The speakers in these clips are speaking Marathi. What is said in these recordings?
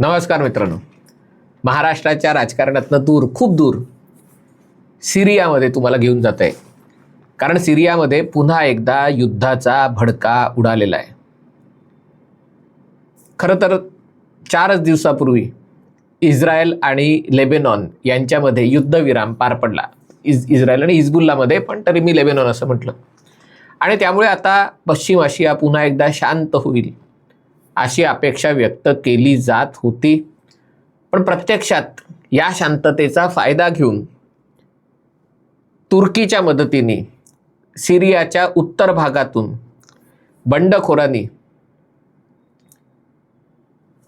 नमस्कार मित्रांनो. महाराष्ट्राच्या राजकारणातनं दूर खूप दूर सिरियामध्ये तुम्हाला घेऊन जात आहे. कारण सिरियामध्ये पुन्हा एकदा युद्धाचा भडका उडालेला आहे. खरं तर चारच दिवसापूर्वी इस्रायल आणि लेबेनॉन यांच्यामध्ये युद्धविराम पार पडला. इज इस्रायल आणि हिजबुल्लामध्ये पण तरी मी लेबेनॉन असं म्हटलं. आणि त्यामुळे आता पश्चिम आशिया पुन्हा एकदा शांत होईल. अशी अपेक्षा व्यक्त केली जात होती. पण प्रत्यक्षात या शांततेचा फायदा घेऊन तुर्कीच्या मदतीने सिरियाच्या उत्तर भागातून बंडखोरांनी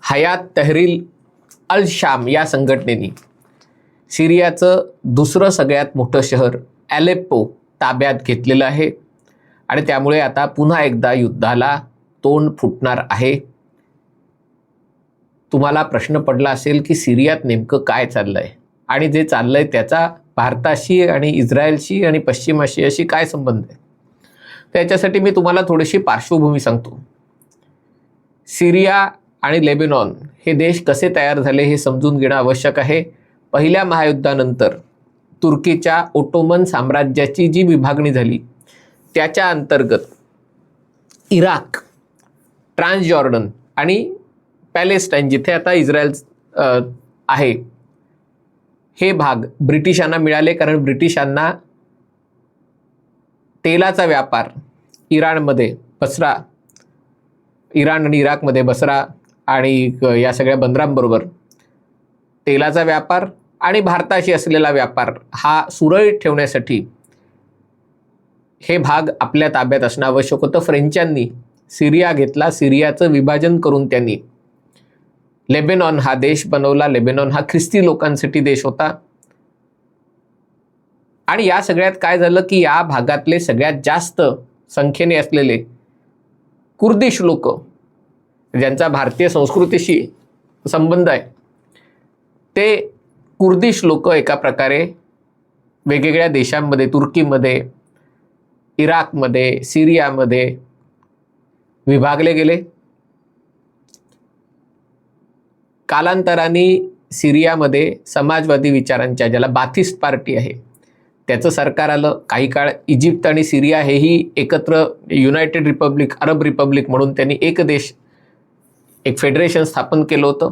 हयात तहरील अल शाम या संघटनेने सिरियाचं दुसरं सगळ्यात मोठं शहर ॲलेप्पो ताब्यात घेतलेलं आहे. आणि त्यामुळे आता पुन्हा एकदा युद्धाला तोंड फुटणार आहे. तुम्हाला प्रश्न पडला असेल की सिरियात नेमकं काय चाललंय? आणि जे चाललंय त्याचा भारताशी आणि इस्रायलशी आणि पश्चिम आशियाशी काय संबंध आहे? त्याच्यासाठी मी तुम्हाला थोडीशी पार्श्वभूमी सांगतो. सिरिया आणि लेबेनॉन हे देश कसे तयार झाले हे समजून घेणं आवश्यक आहे. पहिल्या महायुद्धानंतर तुर्कीच्या ओटोमन साम्राज्याची जी विभागणी झाली त्याच्या अंतर्गत इराक ट्रान्सजॉर्डन आणि पॅलेस्टाईन जिथे आता इस्रायल आहे हे भाग ब्रिटिशांना मिळाले कारण ब्रिटिशांना तेलाचा व्यापार इराणमध्ये बसरा इराण आणि इराकमध्ये बसरा आणि या सगळ्या बंदरांबरोबर तेलाचा व्यापार आणि भारताशी असलेला व्यापार हा सुरळीत ठेवण्यासाठी हे भाग आपल्या ताब्यात असणं आवश्यक होतं. फ्रेंचांनी सिरिया घेतला. सिरियाचं विभाजन करून त्यांनी लेबेनॉन हा देश बनवला. लेबेनॉन हा ख्रिस्ती लोकांसाठी देश होता. आणि या सगळ्यात काय झालं की या भागातले सगळ्यात जास्त संख्येने असलेले कुर्दिश लोक ज्यांचा भारतीय संस्कृतीशी संबंध आहे ते कुर्दिश लोक एका प्रकारे वेगवेगळ्या देशांमध्ये तुर्कीमध्ये इराकमध्ये सिरियामध्ये विभागले गेले. कालांतराने सिरियामध्ये समाजवादी विचारांच्या ज्याला बाथिस्ट पार्टी आहे त्याचं सरकार आलं. काही काळ इजिप्त आणि सिरिया हेही एकत्र युनायटेड रिपब्लिक अरब रिपब्लिक म्हणून त्यांनी एक देश एक फेडरेशन स्थापन केलं होतं.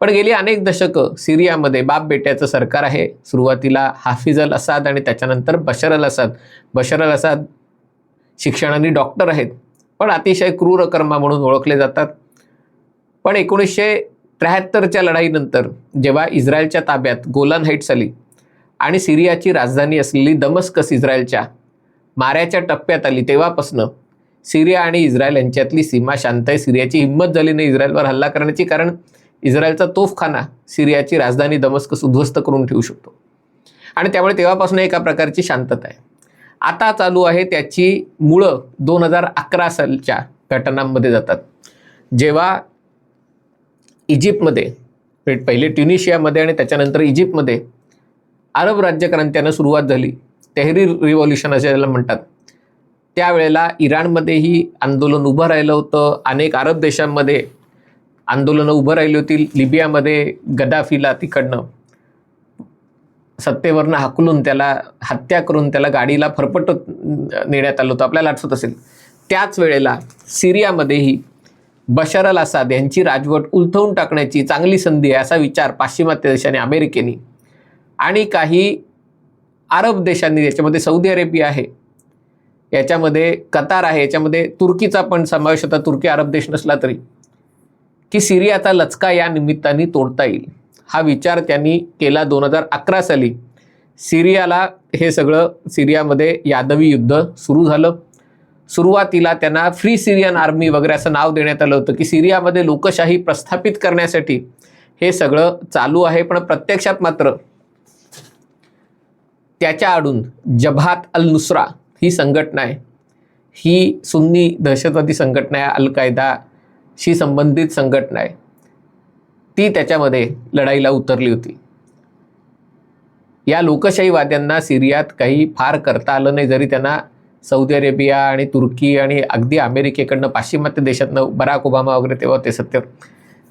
पण गेली अनेक दशकं सिरियामध्ये बाप बेट्याचं सरकार आहे. सुरुवातीला हाफिज अल असाद आणि त्याच्यानंतर बशर अल असाद. बशर अल असाद शिक्षणाने डॉक्टर आहेत पण अतिशय क्रूर कर्मा म्हणून ओळखले जातात. पण एकोणीसशे त्र्याहत्तरच्या लढाईनंतर जेव्हा इस्रायलच्या ताब्यात गोलन हाईट्स आली आणि सिरियाची राजधानी असलेली दमस्कस इस्रायलच्या माऱ्याच्या टप्प्यात आली तेव्हापासनं सिरिया आणि इस्रायल यांच्यातली सीमा शांत आहे. सिरियाची हिंमत झाली नाही इस्रायलवर हल्ला करण्याची कारण इस्रायलचा तोफखाना सिरियाची राजधानी दमस्कस उद्ध्वस्त करून ठेवू शकतो. आणि त्यामुळे तेव्हापासून एका प्रकारची शांतता आहे. आता चालू आहे त्याची मुळं दोन हजार अकरा सालच्या घटनांमध्ये जातात. जेव्हा इजिप्तमध्ये पहिले ट्युनिशियामध्ये आणि त्याच्यानंतर इजिप्तमध्ये अरब राज्यक्रांत्यानं सुरुवात झाली. तेहरी रिव्हॉल्युशन असे ज्याला म्हणतात. त्यावेळेला इराणमध्येही आंदोलन उभं राहिलं होतं. अनेक अरब देशांमध्ये आंदोलनं उभं राहिली होती. लिबियामध्ये गदाफीला तिकडनं सत्तेवरनं हाकलून त्याला हत्या करून त्याला गाडीला फरफटत नेण्यात आलं होतं. आपल्याला आठवत असेल. त्याच वेळेला सिरियामध्येही बशर अल असाद यांची राजवट उलथवून टाकण्याची चांगली संधी आहे असा विचार पाश्चिमात्य देशाने अमेरिकेने आणि काही अरब देशांनी याच्यामध्ये सौदी अरेबिया आहे याच्यामध्ये कतार आहे याच्यामध्ये तुर्कीचा पण समावेश होता तुर्की अरब देश नसला तरी की सिरियाचा लचका या निमित्ताने तोडता येईल. हा विचार त्यांनी केला दोन हजार अकरा साली. सिरियाला हे सगळं सिरियामध्ये यादवी युद्ध सुरू झालं. सुरुवातीला त्यांना फ्री सिरियन आर्मी वगैरे असं नाव देण्यात आलं होतं की सिरियामध्ये लोकशाही प्रस्थापित करण्यासाठी हे सगळं चालू आहे. पण प्रत्यक्षात मात्र त्याच्या आडून जभात अल नुसरा ही संघटना आहे. ही सुन्नी दहशतवादी संघटना आहे अल कायदाशी संबंधित संघटना आहे. ती त्याच्यामध्ये लढाईला उतरली होती. या लोकशाहीवाद्यांना सिरियात काही फार करता आलं नाही जरी त्यांना सौदी अरेबिया आणि तुर्की आणि अगदी अमेरिकेकडनं पाश्चिमात्य देशातनं बराक ओबामा वगैरे तेव्हा ते सत्य.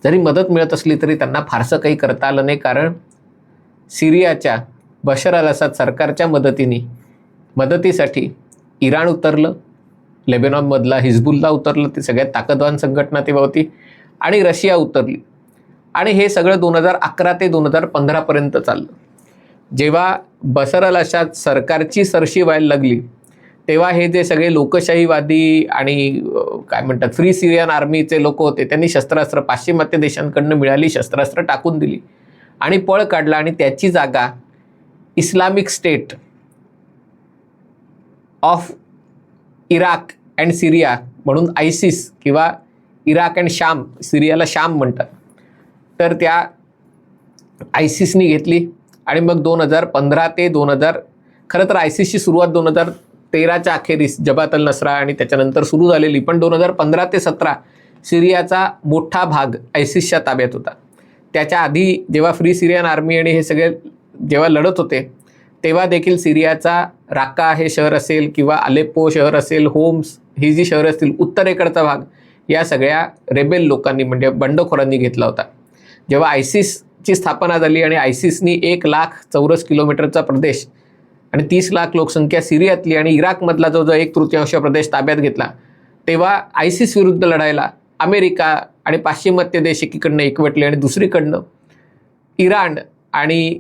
जरी मदत मिळत असली तरी त्यांना फारसं काही करता आलं नाही कारण सिरियाच्या बशर अल असाद सरकारच्या मदतीने मदतीसाठी इराण उतरलं लेबेनॉनमधला हिजबुल्ला उतरलं ती सगळ्यात ताकदवान संघटना तेव्हा होती आणि रशिया उतरली. आणि हे सगळं दोन हजार अकरा ते दोन हजार पंधरापर्यंत चाललं. जेव्हा बसर अल अशाद सरकारची सरशी व्हायला लागली तेव्हा हे जे सगळे लोकशाहीवादी आणि काय म्हणतात फ्री सिरियन आर्मीचे लोक होते त्यांनी शस्त्रास्त्र पाश्चिमात्य देशांकडनं मिळाली शस्त्रास्त्र टाकून दिली आणि पळ काढला आणि त्याची जागा Islamic State of Iraq and Syria म्हणून आयसिस किंवा इराक अँड शाम सिरियाला शाम म्हणतात. तर त्या आयसिसनी घेतली आणि मग दोन हजार पंधरा ते दोन हजार खरं तर आयसिसची सुरुवात दोन हजार तेराच्या अखेरीस जबात अल नसरा आणि त्याच्यानंतर सुरू झालेली पण दोन हजार पंधरा ते सतरा सिरियाचा मोठा भाग आयसिसच्या ताब्यात होता. त्याच्या आधी जेव्हा फ्री सिरियन आर्मी आणि हे सगळे जेव्हा लढत होते तेव्हा देखील सिरियाचा राका हे शहर असेल किंवा अलेप्पो शहर असेल होम्स ही जी शहरं असतील उत्तरेकडचा भाग या सगळ्या रेबेल लोकांनी म्हणजे बंडखोरांनी घेतला होता. जेव्हा आयसिसची स्थापना झाली आणि आयसिसनी एक लाख चौरस किलोमीटरचा प्रदेश आणि तीस लाख लोकसंख्या सिरियातली आणि इराकमधला जो जो एक तृतीयांश प्रदेश ताब्यात घेतला तेव्हा आयसिस विरुद्ध लढायला अमेरिका आणि पाश्चिमात्य देश एकीकडनं एकवटले आणि दुसरीकडनं इराण आणि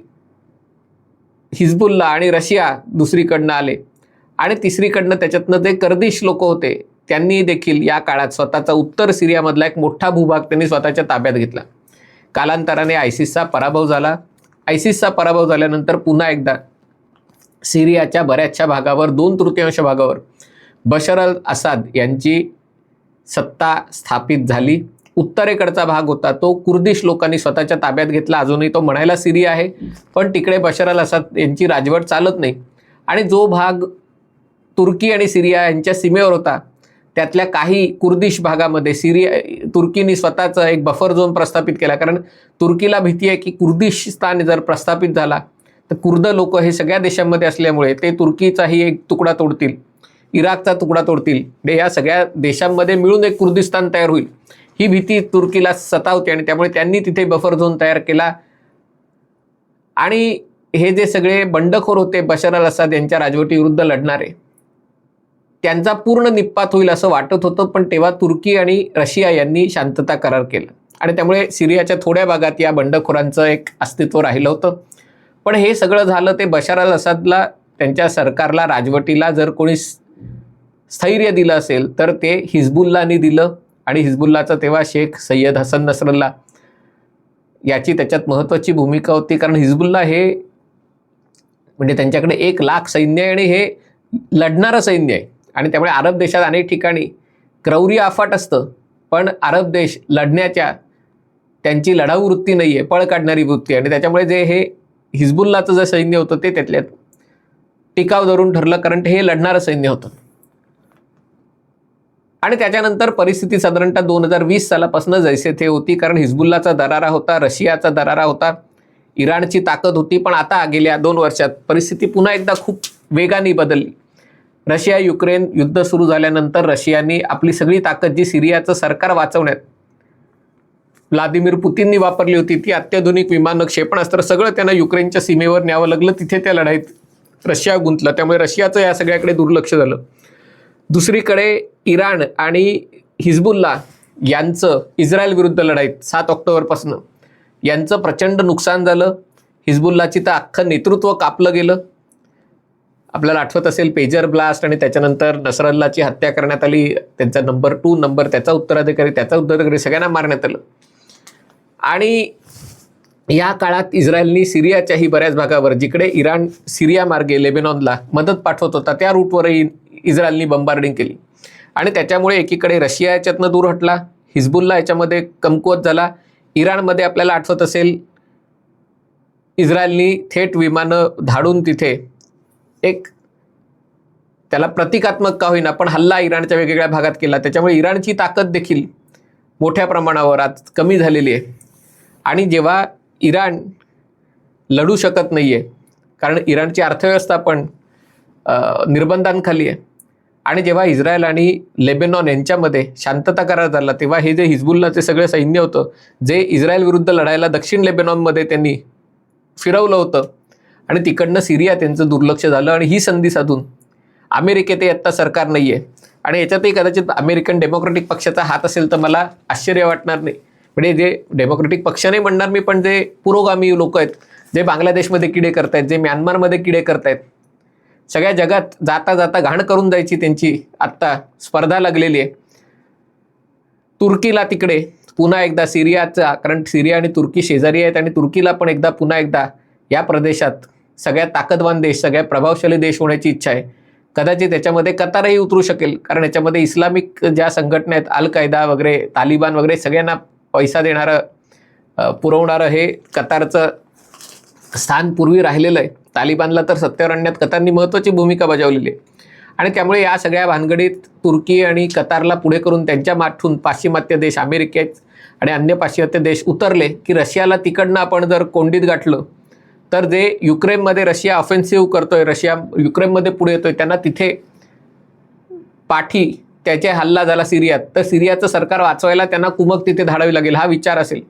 हिजबुल्ला आणि रशिया दुसरीकडनं आले. आणि तिसरीकडनं त्याच्यातनं जे कर्दिश लोक होते त्यांनी देखील या काळात स्वतःचा उत्तर सिरियामधला एक मोठा भूभाग त्यांनी स्वतःच्या ताब्यात घेतला. कालांतराने आयसिसचा पराभव झाला. आयसिसचा पराभव झाल्यानंतर पुन्हा एकदा सिरियाच्या बऱ्याचशा भागावर दोन तृतीयांश भागावर बशर अल असाद यांची सत्ता स्थापित झाली. उत्तरेकडचा भाग होता तो कुर्दिश लोकांनी स्वतःच्या ताब्यात घेतला. अजूनही तो म्हणायला सिरिया आहे. पण तिकडे बशर अल असाद यांची राजवट चालत नाही. आणि जो भाग तुर्की आणि सिरिया यांच्या सीमेवर होता त्यातल्या काही कुर्दिश भागामध्ये सिरिया तुर्कीने स्वतःचा एक बफर झोन प्रस्थापित केला. कारण तुर्कीला भीती आहे की कुर्दिशस्थान जर प्रस्थापित झाला तर कुर्द लोक हे सगळ्या देशांमध्ये असल्यामुळे ते तुर्कीचाही एक तुकडा तोडतील इराकचा तुकडा तोडतील. म्हणजे या सगळ्या देशांमध्ये मिळून एक कुर्दिस्तान तयार होईल. ही भीती तुर्कीला सतावते आणि त्यामुळे त्यांनी तिथे बफर झोन तयार केला. आणि हे जे सगळे बंडखोर होते बशर अल असाद यांच्या राजवटीविरुद्ध लढणारे त्यांचा पूर्ण निपात होईल असं वाटत होतं पण तेव्हा तुर्की आणि रशिया यांनी शांतता करार केला. आणि त्यामुळे सिरियाच्या थोड्या भागात या बंडखोरांचं एक अस्तित्व राहिलं होतं. पण हे सगळं झालं ते बशार अल असदला त्यांच्या सरकारला राजवटीला जर कोणी स्थैर्य दिलं असेल तर ते हिजबुल्लानी दिलं. आणि हिजबुल्लाचा तेव्हा शेख सय्यद हसन नसरल्ला याची त्याच्यात महत्त्वाची भूमिका होती. कारण हिजबुल्ला हे म्हणजे त्यांच्याकडे एक लाख सैन्य आहे आणि हे लढणारं सैन्य आहे. आणि त्यामुळे अरब देशात अनेक ठिकाणी क्रौरी अफाट असतं. पण अरब देश लढण्याच्या त्यांची लढाऊ वृत्ती नाही आहे पळ काढणारी वृत्ती आहे. आणि त्याच्यामुळे जे हे हिजबुल्लाचं जे सैन्य होतं ते त्यातल्यात. टिकाव धरून ठरलं कारण हे लढणारं सैन्य होतं. आणि त्याच्यानंतर परिस्थिती साधारणतः दोन हजार वीस सालापासून जैसे थे होती कारण हिजबुल्लाचा दरारा होता रशियाचा दरारा होता इराणची ताकद होती पण आता गेल्या दोन वर्षात परिस्थिती पुन्हा एकदा खूप वेगाने बदलली. रशिया युक्रेन युद्ध सुरू झाल्यानंतर रशियाने आपली सगळी ताकद जी सिरियाचं सरकार वाचवण्यात व्लादिमीर पुतीननी वापरली होती. ती अत्याधुनिक विमानं क्षेपणास्त्र सगळं त्यांना युक्रेनच्या सीमेवर न्यावं लागलं. तिथे त्या लढाईत रशिया गुंतला. त्यामुळे रशियाचं या सगळ्याकडे दुर्लक्ष झालं. दुसरीकडे इराण आणि हिजबुल्ला यांचं इस्रायल विरुद्ध लढाईत सात ऑक्टोबरपासून यांचं प्रचंड नुकसान झालं. हिजबुल्लाची तर अख्खं नेतृत्व कापलं गेलं. आपल्याला आठवत असेल पेजर ब्लास्ट आणि त्याच्यानंतर नसरल्लाची हत्या करण्यात आली. त्यांचा नंबर टू नंबर त्याचा उत्तराधिकारी त्याचा उत्तराधिकारी सगळ्यांना मारण्यात आलं. आणि या काळात इस्रायलनी सिरियाच्याही बऱ्याच भागावर जिकडे इराण सिरिया मार्गे लेबेनॉनला मदत पाठवत होता त्या रूटवरही इस्रायलनी बंबार्डिंग केली. आणि त्याच्यामुळे एकीकडे रशिया याच्यातनं दूर हटला हिजबुल्ला याच्यामध्ये कमकुवत झाला इराणमध्ये आपल्याला आठवत असेल इस्रायलनी थेट विमानं धाडून तिथे एक त्याला प्रतिकात्मक का होईना पण हल्ला इराणच्या वेगवेगळ्या भागात केला. त्याच्यामुळे इराणची ताकद देखील मोठ्या प्रमाणावर आज कमी झालेली आहे. आणि जेव्हा इराण लढू शकत नाही आहे कारण इराणची अर्थव्यवस्था पण निर्बंधांखाली आहे. आणि जेव्हा इस्रायल आणि लेबेनॉन यांच्यामध्ये शांतता करार झाला तेव्हा हे जे हिजबुल्लाचे सगळे सैन्य होतं जे इस्रायल विरुद्ध लढायला दक्षिण लेबेनॉनमध्ये त्यांनी फिरवलं होतं आणि तिकडनं सिरिया त्यांचं दुर्लक्ष झालं आणि ही संधी साधून अमेरिकेत आत्ता सरकार नाही आहे आणि याच्यातही कदाचित अमेरिकन डेमोक्रेटिक पक्षाचा हात असेल तर मला आश्चर्य वाटणार नाही. म्हणजे जे डेमोक्रेटिक पक्ष नाही म्हणणार मी पण जे पुरोगामी लोक आहेत जे बांगलादेशमध्ये किडे करतायत जे म्यानमारमध्ये किडे करतायत सगळ्या जगात जाता जाता घाण करून जायची त्यांची आत्ता स्पर्धा लागलेली आहे. तुर्कीला तिकडे पुन्हा एकदा सिरियाचा कारण सिरिया आणि तुर्की शेजारी आहेत आणि तुर्कीला पण एकदा पुन्हा एकदा या प्रदेशात सगळ्यात ताकदवान देश सगळ्यात प्रभावशाली देश होण्याची इच्छा आहे. कदाचित याच्यामध्ये कतारही उतरू शकेल कारण याच्यामध्ये इस्लामिक ज्या संघटना आहेत अल कायदा वगैरे तालिबान वगैरे सगळ्यांना पैसा देणारं पुरवणारं हे कतारचं स्थान पूर्वी राहिलेलं आहे. तालिबानला तर सत्तेवर आणण्यात कतारनी महत्त्वाची भूमिका बजावलेली आहे. आणि त्यामुळे या सगळ्या भानगडीत तुर्की आणि कतारला पुढे करून त्यांच्या माठून पाश्चिमात्य देश अमेरिकेत आणि अन्य पाश्चिमात्य देश उतरले की रशियाला तिकडनं आपण जर कोंडीत गाठलं तर जे युक्रेनमध्ये रशिया ऑफेन्सिव्ह करतोय रशिया युक्रेनमध्ये पुढे येतोय त्यांना तिथे पाठी त्याचे हल्ला झाला सिरियात तर सिरियाचं सरकार वाचवायला त्यांना कुमक तिथे धाडावी लागेल हा विचार असेल.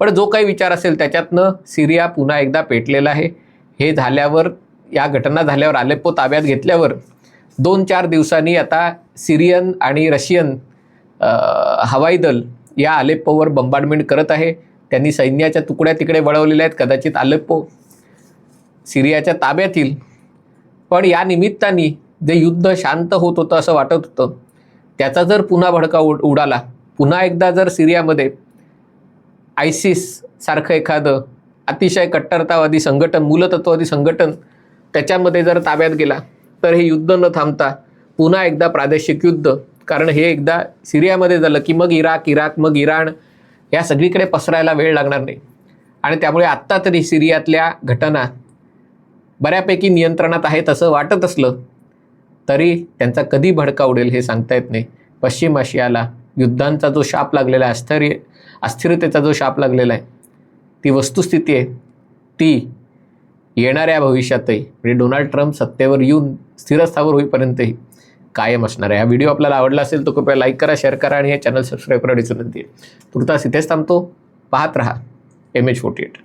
पण जो काही विचार असेल त्याच्यातनं सिरिया पुन्हा एकदा पेटलेला आहे. हे झाल्यावर या घटना झाल्यावर आलेप्पो ताब्यात घेतल्यावर दोन चार दिवसांनी आता सिरियन आणि रशियन हवाई दल या आलेप्पोवर बंबार्डमेंट करत आहे. त्यांनी सैन्याच्या तुकड्या तिकडे वळवलेल्या आहेत कदाचित आलेप्पो सिरियाच्या ताब्यात येईल. पण या निमित्ताने जे युद्ध शांत होत होतं असं वाटत होतं त्याचा जर पुन्हा भडका उड उडाला पुन्हा एकदा जर सिरियामध्ये आयसिस सारखं एखादं अतिशय कट्टरतावादी संघटन मूलतत्ववादी संघटन त्याच्यामध्ये जर ताब्यात गेला तर हे युद्ध न थांबता पुन्हा एकदा प्रादेशिक युद्ध. कारण हे एकदा सिरियामध्ये झालं की मग इराक इराक मग इराण या सगळीकडे पसरायला वेळ लागणार नाही. आणि त्यामुळे आत्ता तरी सिरियातल्या घटना बऱ्यापैकी नियंत्रणात आहेत असं वाटत असलं तरी त्यांचा कधी भडका उडेल हे सांगता येत नाही. पश्चिम आशियाला युद्धांचा जो शाप लागलेला आहे अस्थिर अस्थिरतेचा जो शाप लागलेला आहे ती वस्तुस्थिती आहे ती येणाऱ्या भविष्यातही म्हणजे डोनाल्ड ट्रम्प सत्तेवर येऊन स्थिरस्थावर होईपर्यंतही कायम असणार आहे. हा व्हिडिओ आपल्याला आवडला असेल तर कृपया लाईक करा शेअर करा आणि हे चॅनल सबस्क्राईब करण्याची विनंती आहे तुर्तास इथेच थांबतो. पाहत रहा. M H forty eight